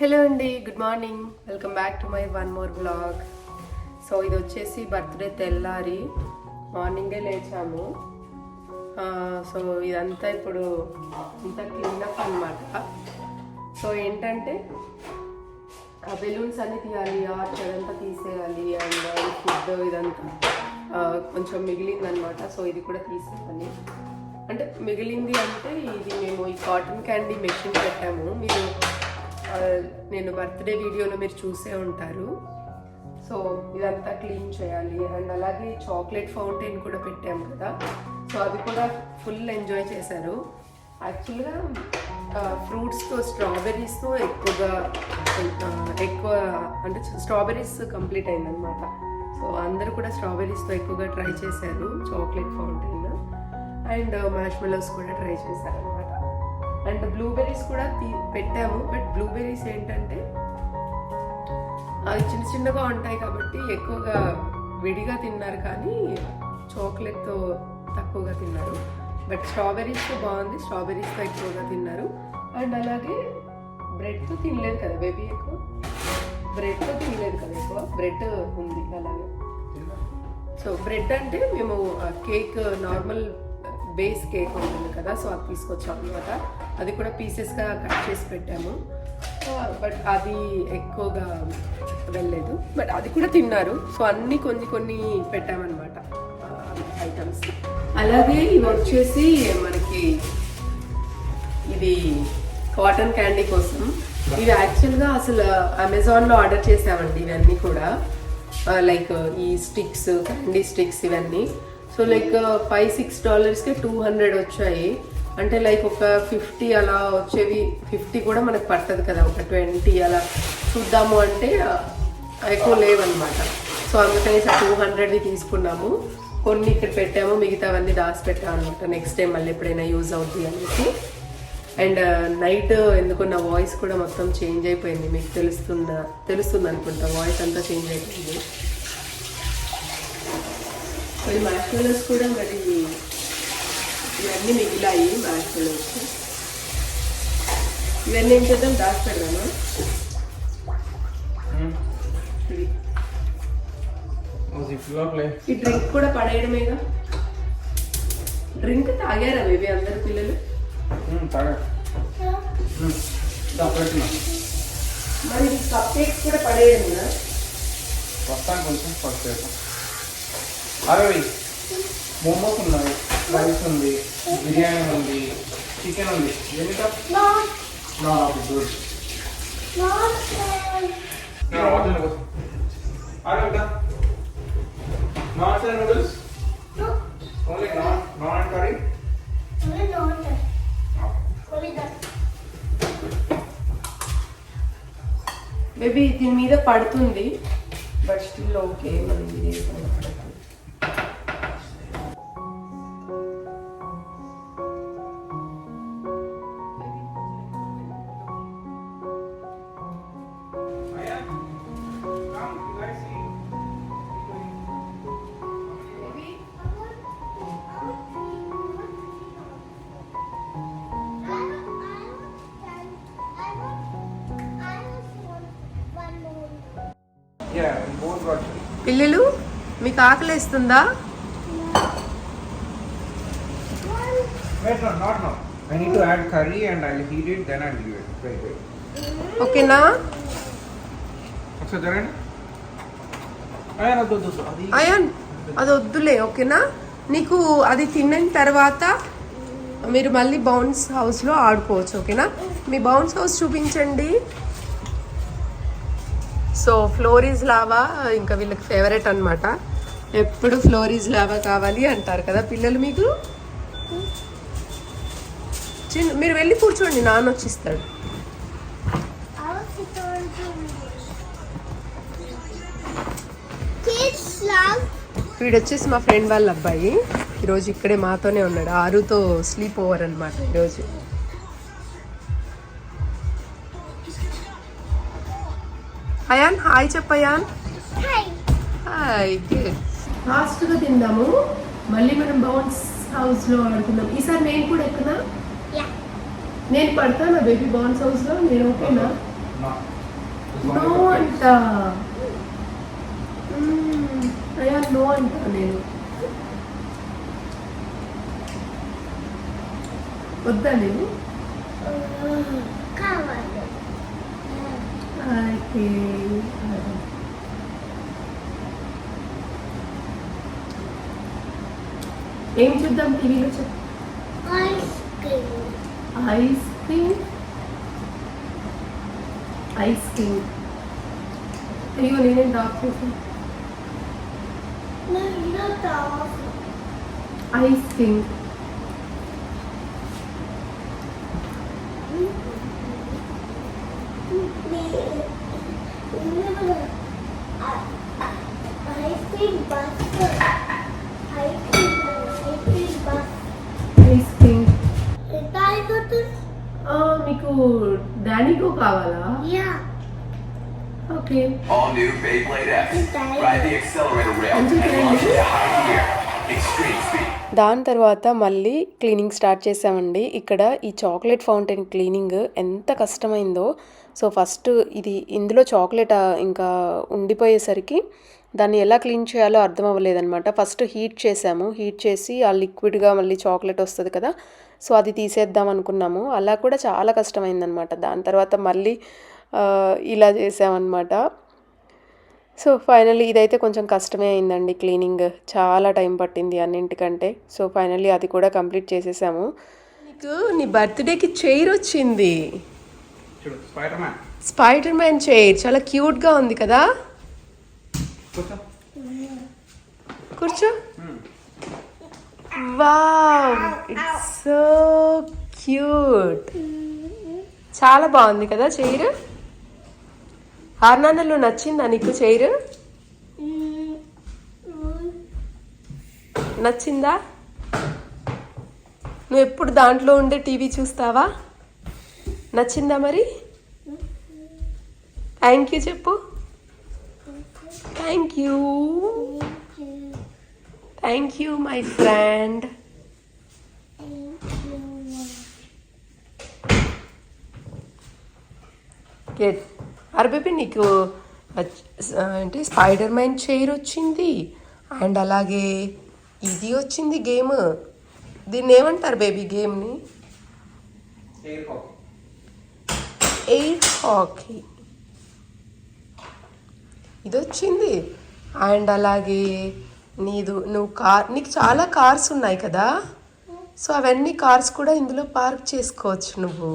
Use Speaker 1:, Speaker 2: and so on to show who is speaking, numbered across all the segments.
Speaker 1: Hello అండి good morning. Welcome back to my one more blog so ఇది వచ్చేసి birthday తెల్లారి. మార్నింగే లేచాము. సో ఇదంతా ఇప్పుడు ఇంత క్లీనప్ అనమాట సో ఏంటంటే ఆ బెలూన్స్ అన్ని తీయాలి ఆర్చ్ అదంతా తీసేయాలి అండ్ ఫుడ్ ఇదంతా కొంచెం మిగిలిందనమాట సో ఇది కూడా తీసేయాలి. అంటే మిగిలింది అంటే ఇది మేము ఈ కాటన్ క్యాండీ మెషిన్ పెట్టాము. మీరు నేను బర్త్డే వీడియోలో మీరు చూసే ఉంటారు. సో ఇదంతా క్లీన్ చేయాలి. అండ్ అలాగే చాక్లెట్ ఫౌంటైన్ కూడా పెట్టాము కదా. సో అది కూడా ఫుల్ ఎంజాయ్ చేశారు. యాక్చువల్గా ఫ్రూట్స్తో స్ట్రాబెర్రీస్తో ఎక్కువగా ఎక్కువ అంటే స్ట్రాబెర్రీస్ కంప్లీట్ అయిందనమాట సో అందరూ కూడా స్ట్రాబెర్రీస్తో ఎక్కువగా ట్రై చేశారు చాక్లెట్ ఫౌంటైన్. అండ్ మ్యాష్మెలోస్ కూడా ట్రై చేశారు అనమాట అండ్ బ్లూబెర్రీస్ కూడా పెట్టాము. బట్ బ్లూబెర్రీస్ ఏంటంటే అవి చిన్న చిన్నగా ఉంటాయి కాబట్టి ఎక్కువగా విడిగా తిన్నారు కానీ చాక్లెట్తో తక్కువగా తిన్నారు. బట్ స్ట్రాబెర్రీస్తో బాగుంది. స్ట్రాబెర్రీస్తో ఎక్కువగా తిన్నారు. అండ్ అలాగే బ్రెడ్తో తినలేదు కదా బేబీ ఎక్కువ? బ్రెడ్తో తినలేదు కదా ఎక్కువ? బ్రెడ్ ఉంది అలాగే. సో బ్రెడ్ అంటే మేము కేక్ నార్మల్ బేస్ కేక్ ఉంటుంది కదా సో అది తీసుకొచ్చాం అనమాట అది కూడా పీసెస్గా కట్ చేసి పెట్టాము. బట్ అది ఎక్కువగా వెళ్ళలేదు. బట్ అది కూడా తిన్నారు. సో అన్నీ కొన్ని కొన్ని పెట్టామన్నమాట ఐటమ్స్ అలాగే ఇవి వచ్చేసి మనకి ఇది కాటన్ క్యాండీ కోసం. ఇవి యాక్చువల్గా అసలు అమెజాన్లో ఆర్డర్ చేసామండి ఇవన్నీ కూడా. లైక్ ఈ స్టిక్స్ క్యాండీ స్టిక్స్ ఇవన్నీ. సో లైక్ ఫైవ్ సిక్స్ డాలర్స్కి టూ హండ్రెడ్ వచ్చాయి. అంటే లైక్ ఒక ఫిఫ్టీ అలా వచ్చేవి ఫిఫ్టీ కూడా మనకు పట్టదు కదా ఒక ట్వంటీ అలా. చూద్దాము అంటే ఎక్కువ లేవన్నమాట. సో అందుకని టూ హండ్రెడ్ది తీసుకున్నాము. కొన్ని ఇక్కడ పెట్టాము మిగతావన్నీ దాచి పెట్టాము అనమాట. నెక్స్ట్ టైం మళ్ళీ ఎప్పుడైనా యూజ్ అవుద్ది అనేసి అండ్ నైట్ ఎందుకు నా వాయిస్ కూడా మొత్తం చేంజ్ అయిపోయింది. మీకు తెలుస్తుందా తెలుస్తుంది అనుకుంటా వాయిస్ అంతా చేంజ్ అయిపోయింది. మరి మ్యాష్మెలోస్ కూడా మరి ఇవన్నీ మిగిలాయి మ్యాష్మెలోస్ ఇవన్నీ ఏం చేద్దాం? దాచి పెడదామా? ఈ డ్రింక్ కూడా పడేయడమేగా డ్రింక్ తాగారా బేబీ అందరు పిల్లలు? మరి కప్ కేక్స్ కూడా పడేయడమేనా
Speaker 2: వస్తాను కొంచెం ఫస్ట్ అరవై. మోమోస్ ఉన్నాయి రైస్ ఉంది బిర్యానీ ఉంది చికెన్ ఉంది. ఏమిటా? నా గుడ్ అరవై naan and noodles? Only naan naan and curry?
Speaker 1: Maybe దీని మీద పడుతుంది బట్ స్టిల్ ఓకే మనం ఇది
Speaker 2: give it. Wait, wait.
Speaker 1: ఓకేనా? అయాన్ అది వద్దులే ఓకేనా? నీకు అది తిన్న తర్వాత మీరు మళ్ళీ బౌన్స్ హౌస్లో ఆడుకోవచ్చు ఓకేనా? మీ బౌన్స్ హౌస్ చూపించండి. సో ఫ్లోరీస్ లావా ఇంకా వీళ్ళకి ఫేవరెట్ అనమాట ఎప్పుడు ఫ్లోరీస్ లావా కావాలి అంటారు కదా పిల్లలు మీకు? చిన్న మీరు వెళ్ళి కూర్చోండి నాన్న వచ్చిస్తాడు. వీడు వచ్చేసి మా ఫ్రెండ్ వాళ్ళ అబ్బాయి. ఈరోజు ఇక్కడే మాతోనే ఉన్నాడు. ఆరుతో స్లీప్ ఓవర్ అనమాట ఈరోజు. అయాన్ హాయ్ చెప్పయాన్
Speaker 3: hi.
Speaker 1: హాయ్. ఫాస్ట్గా తిందాము. మళ్ళీ మనం బౌన్స్ హౌస్లో ఆడుకుందాం. ఈసారి నేను కూడా ఎక్కునా. నేను పడతానా బేబీ బౌన్స్ హౌస్లో? నేను ఓకేనా? నో. అంట. అయ్యా నో అంట నేను. వద్దా నేను? అయితే ఏం చూద్దాం టీవీలో చెప్పు
Speaker 3: ice cream
Speaker 1: ice cream ice cream అయ్యో నేనేం డాక్ చేసాను
Speaker 3: నేను టాప్
Speaker 1: ఐస్ క్రీమ్
Speaker 4: దాని తర్వాత మళ్ళీ క్లీనింగ్ స్టార్ట్ చేసామండి. ఇక్కడ ఈ చాక్లెట్ ఫౌంటైన్ క్లీనింగ్ ఎంత కష్టమైందో సో ఫస్ట్ ఇది ఇందులో చాక్లెట్ ఇంకా ఉండిపోయేసరికి దాన్ని ఎలా క్లీన్ చేయాలో అర్థం అవ్వలేదనమాట ఫస్ట్ హీట్ చేసాము. హీట్ చేసి ఆ లిక్విడ్గా మళ్ళీ చాక్లెట్ వస్తుంది కదా సో అది తీసేద్దాం అనుకున్నాము. అలా కూడా చాలా కష్టమైందనమాట దాని తర్వాత మళ్ళీ ఇలా చేసామన్నమాట. సో ఫైనల్లీ ఇదైతే కొంచెం కష్టమే అయిందండి క్లీనింగ్. చాలా టైం పట్టింది అన్నింటికంటే. సో ఫైనల్లీ అది కూడా కంప్లీట్ చేసేసాము.
Speaker 1: నీకు నీ బర్త్డేకి చైర్ వచ్చింది.
Speaker 2: స్పైడర్ మ్యాన్
Speaker 1: చైర్ చాలా క్యూట్గా ఉంది కదా?
Speaker 2: కూర్చో.
Speaker 1: కూర్చో. వావ్ ఇట్స్ సో క్యూట్ చాలా బాగుంది కదా చైర్ ఆర్నాన్నలో నచ్చిందా నీకు చైర్ నచ్చిందా? నువ్వు ఎప్పుడు దాంట్లో ఉండే టీవీ చూస్తావా? నచ్చిందా మరి? థ్యాంక్ యూ చెప్పు. Thank you thank you my friend get అరబేబీ నీకు అంటే స్పైడర్ మ్యాన్ చైర్ వచ్చింది అండ్ అలాగే ఇది వచ్చింది గేమ్ దీన్ని ఏమంటారు బేబీ గేమ్ని
Speaker 2: ఎయిర్ హాకీ.
Speaker 1: ఇది వచ్చింది అండ్ అలాగే నీదు నువ్వు కార్ నీకు చాలా కార్స్ ఉన్నాయి కదా? సో అవన్నీ కార్స్ కూడా ఇందులో పార్క్ చేసుకోవచ్చు నువ్వు.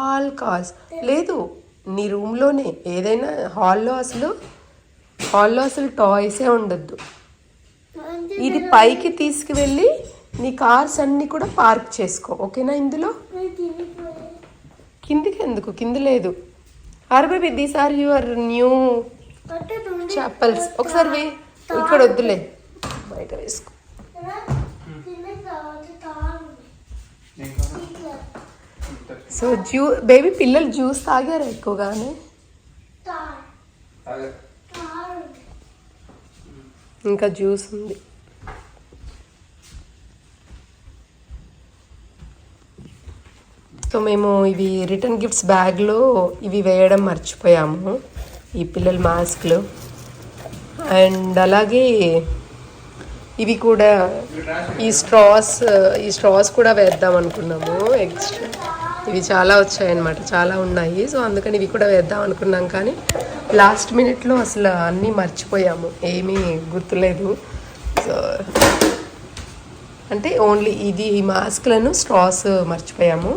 Speaker 1: All cars. లేదు నీ రూమ్లోనే ఏదైనా హాల్లో అసలు హాల్లో అసలు టాయ్సే ఉండొద్దు. ఇది పైకి తీసుకువెళ్ళి నీ కార్స్ అన్నీ కూడా పార్క్ చేసుకో ఓకేనా ఇందులో? కిందికి ఎందుకు? కింద లేదు. అరబై these are your new chappals ఒకసారి వే ఇక్కడ వద్దులే. బయట వేసుకో. సో జ్యూ బేబీ పిల్లలు జ్యూస్ తాగారు ఎక్కువగానే. ఇంకా జ్యూస్ ఉంది. సో మేము ఇవి రిటర్న్ గిఫ్ట్స్ బ్యాగ్లో ఇవి వేయడం మర్చిపోయాము ఈ పిల్లల మాస్క్లు. అండ్ అలాగే ఇవి కూడా ఈ స్ట్రాస్ ఈ స్ట్రాస్ కూడా వేద్దాం అనుకున్నాము. ఎక్స్ట్రా ఇవి చాలా వచ్చాయన్నమాట చాలా ఉన్నాయి. సో అందుకని ఇవి కూడా వేద్దాం అనుకున్నాం కానీ లాస్ట్ మినిట్లో అసలు అన్నీ మర్చిపోయాము ఏమీ గుర్తులేదు. సో అంటే ఓన్లీ ఇది ఈ మాస్క్లను స్ట్రాస్ మర్చిపోయాము.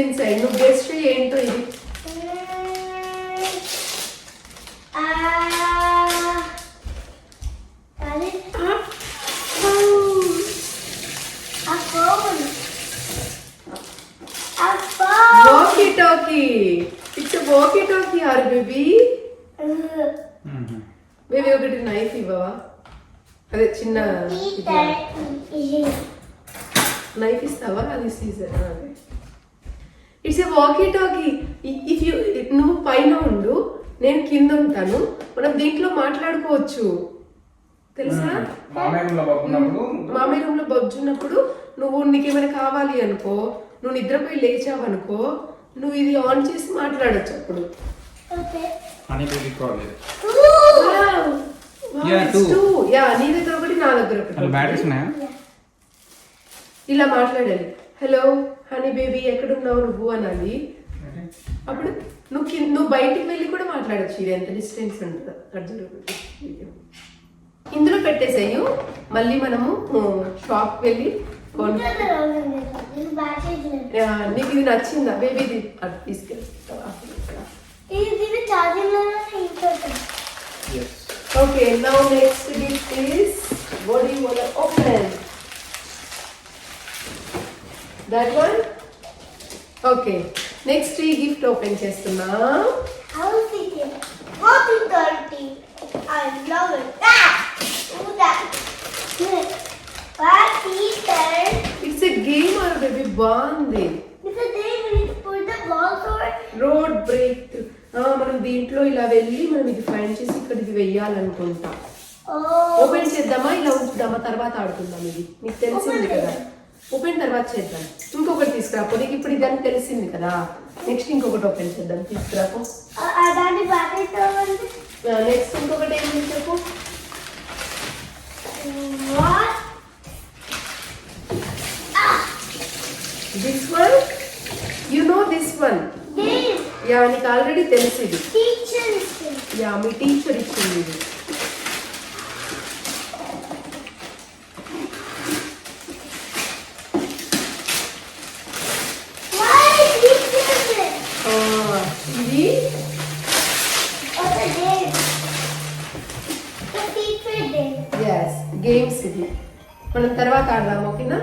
Speaker 1: ఇన్సైడ్ నువ్వు గెస్ట్ ఏంటో ఇది walkie talkie it's walkie talkie are baby
Speaker 2: మ్మ్.
Speaker 1: బేబీ ఒకటి నైఫ్ ఇవ్వవా అదే చిన్న నైఫ్ ఇస్తావా అది scissor it's a walkie talkie if you నువ్వు పైన ఉండు నేను కింద ఉంటాను. మనం దీంట్లో మాట్లాడుకోవచ్చు. తెలుసా? మామయ్య రూమ్లో బొజ్జున్నప్పుడు నువ్వు నీకేమైనా కావాలి అనుకో నువ్వు నిద్రపోయి లేచావనుకో నువ్వు ఇది ఆన్ చేసి మాట్లాడొచ్చు అప్పుడు. నీ దగ్గర ఒకటి నా దగ్గర ఒకటి. ఇలా మాట్లాడాలి. హలో హనీ బేబీ ఎక్కడున్నావు నువ్వు? అనాలి. అప్పుడు నువ్వు కింద నువ్వు బయటికి వెళ్ళి కూడా మాట్లాడచ్చు. ఇది ఎంత డిస్టెన్స్ ఉంటుందో. అర్జున్ ఇందులో పెట్టేసేయు. మళ్ళీ మనము షాప్ వెళ్ళి నీకు ఇది నచ్చిందా? బేబీ ఇది అటు తీసుకెళ్తావా okay now next gift is what do that one? Okay next ఈ గిఫ్ట్ ఓపెన్ చేస్తున్నా? It's a game are baby బాగుంది. రోడ్ బ్రేక్ మనం దీంట్లో ఇలా వెళ్ళి మనం ఇది ఫైండ్ చేసి ఇక్కడ ఇది వెయ్యాలనుకుంటా.
Speaker 3: Oh.
Speaker 1: ఓపెన్ చేద్దామా? ఇలా ఉంచుదామా? తర్వాత ఆడుకుందాం ఇది. నీకు తెలిసింది కదా. ఓపెన్ తర్వాత చేద్దాం. ఇంకొకటి తీసుకురాపో. నీకు ఇప్పుడు ఇదని తెలిసింది కదా. నెక్స్ట్ ఇంకొకటి ఓపెన్ చేద్దాం. తీసుకురాపో. నెక్స్ట్ ఇంకొకటి ఏం చెప్పు? This one you know
Speaker 3: this
Speaker 1: one yeah నీకు ఆల్రెడీ తెలుసు ఇది.
Speaker 3: Teacher is here.
Speaker 1: యా మీ టీచర్ ఇచ్చింది ఇది. మనం తర్వాత ఆడదాం ఓకేనా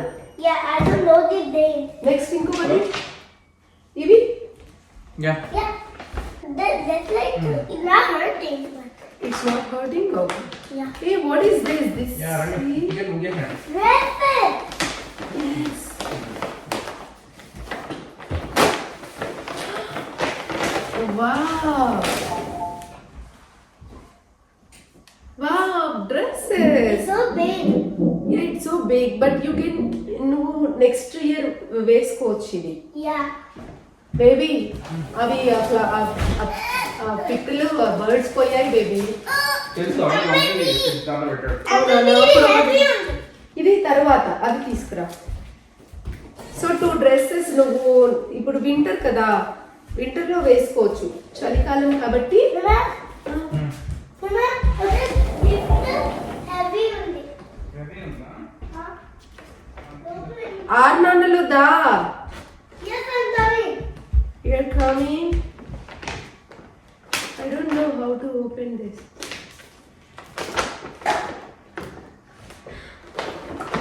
Speaker 3: Yeah, I don't know the day.
Speaker 1: Next ఇంకొకటి ఇవి
Speaker 2: yeah
Speaker 3: Yeah. That, that's like, it's not hurting. But
Speaker 1: it's not hurting okay
Speaker 3: yeah.
Speaker 1: A what is this this
Speaker 2: yeah రండి ముగ్గే ముగ్గేసాను
Speaker 3: Rabbit!
Speaker 1: Wow. Wow, you can నువ్వు next year వేసుకోవచ్చు ఇది. Baby అవి అట్లా పిట్టలు బర్డ్స్ పోయాయి బేబీ. ఇది తర్వాత అది తీసుకురా. సో టూ డ్రెస్సెస్ నువ్వు ఇప్పుడు వింటర్ కదా వింటర్లో వేసుకోవచ్చు చలికాలం కాబట్టి Arnandalu da.
Speaker 3: Yes, i.
Speaker 1: You're coming. I don't know how to open this.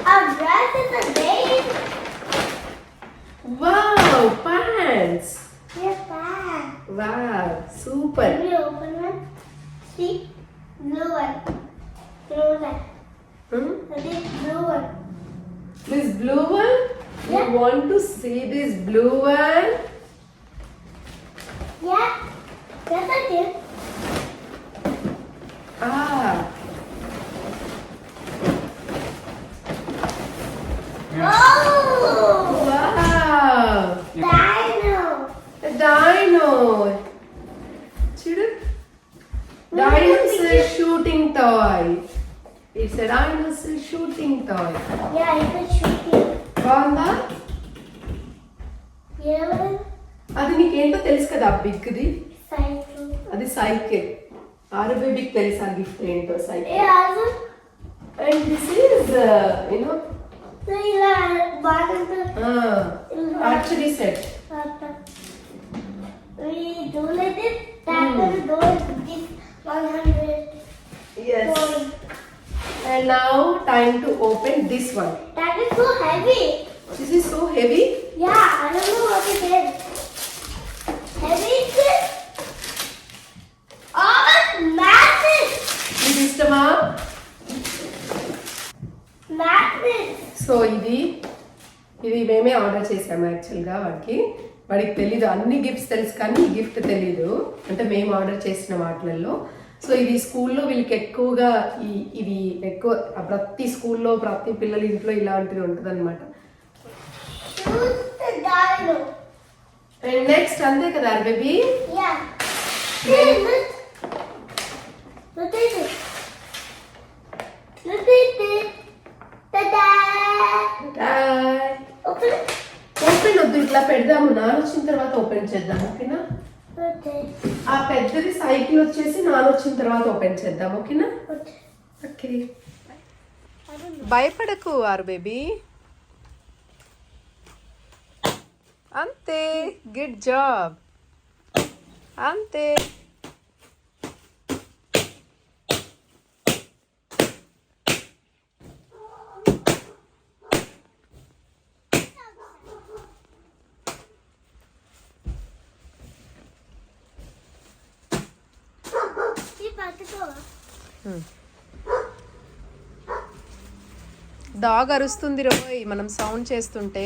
Speaker 3: A dress a.
Speaker 1: Wow, pants.
Speaker 3: Yes, pants.
Speaker 1: Wow, super.
Speaker 3: Can we open one? See. Blue one? Yeah. Yes, I did.
Speaker 1: Ah,
Speaker 3: Oh!
Speaker 1: wow.
Speaker 3: Dino.
Speaker 1: A dino. చూడు dinosaur shooting toy. It's a dinosaur shooting toy.
Speaker 3: Yeah, I could shoot you.
Speaker 1: బిగ్ది
Speaker 3: cycle.
Speaker 1: అది cycle ఆరు బేబీకి తెలుసు ఆ gift ఏంటో cycle
Speaker 3: Yeah, also.
Speaker 1: And this is you know
Speaker 3: So you are one of the.
Speaker 1: Archery set
Speaker 3: We do like this. That
Speaker 1: Hmm.
Speaker 3: will do this 100
Speaker 1: S
Speaker 3: point.
Speaker 1: And now time to open this one
Speaker 3: That is so heavy.
Speaker 1: This is so heavy
Speaker 3: Yeah, I don't know what it is.
Speaker 1: ఇది ఇష్టమా! So ఇది ఇది మేమే order చేసాము యాక్చువల్గా వాడికి. వాడికి తెలీదు అన్ని గిఫ్ట్స్ తెలుసు కానీ గిఫ్ట్ తెలీదు. అంటే మేము ఆర్డర్ చేసిన వాటిలలో. సో ఇది స్కూల్లో వీళ్ళకి ఎక్కువగా ఈ ఇది ఎక్కువ ప్రతి స్కూల్లో ప్రతి పిల్లల ఇంట్లో ఇలాంటిది ఉంటుంది అనమాట. అండ్ నెక్స్ట్ అంతే కదా బేబీ. ఓపెన్ వద్దు ఇట్లా పెడదాము నాన్న వచ్చిన తర్వాత ఓపెన్ చేద్దాం ఓకేనా
Speaker 5: Okay.
Speaker 1: ఆ పెద్దది సైకిల్ వచ్చేసి నాన్న వచ్చిన తర్వాత ఓపెన్ చేద్దాం ఓకేనా
Speaker 5: Okay.
Speaker 1: ఓకే.
Speaker 3: భయపడకు ఆరు బేబీ అంతే. గుడ్ జాబ్ అంతే. డాగ్ అరుస్తుంది రోయ్ మనం సౌండ్ చేస్తుంటే.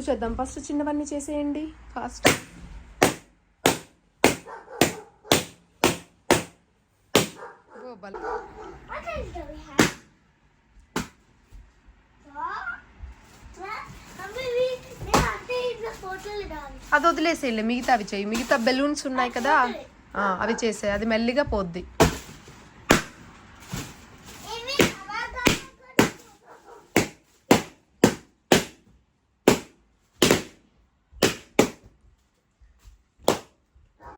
Speaker 3: లాస్ట్ చేద్దాం. ఫస్ట్ చిన్నవన్నీ చేసేయండి. ఫాస్ట్. అది వదిలేసేయండి. మిగతా అవి చెయ్యి మిగతా బెలూన్స్ ఉన్నాయి కదా. ఆ, అవి చేసే అది మెల్లిగా పోద్ది.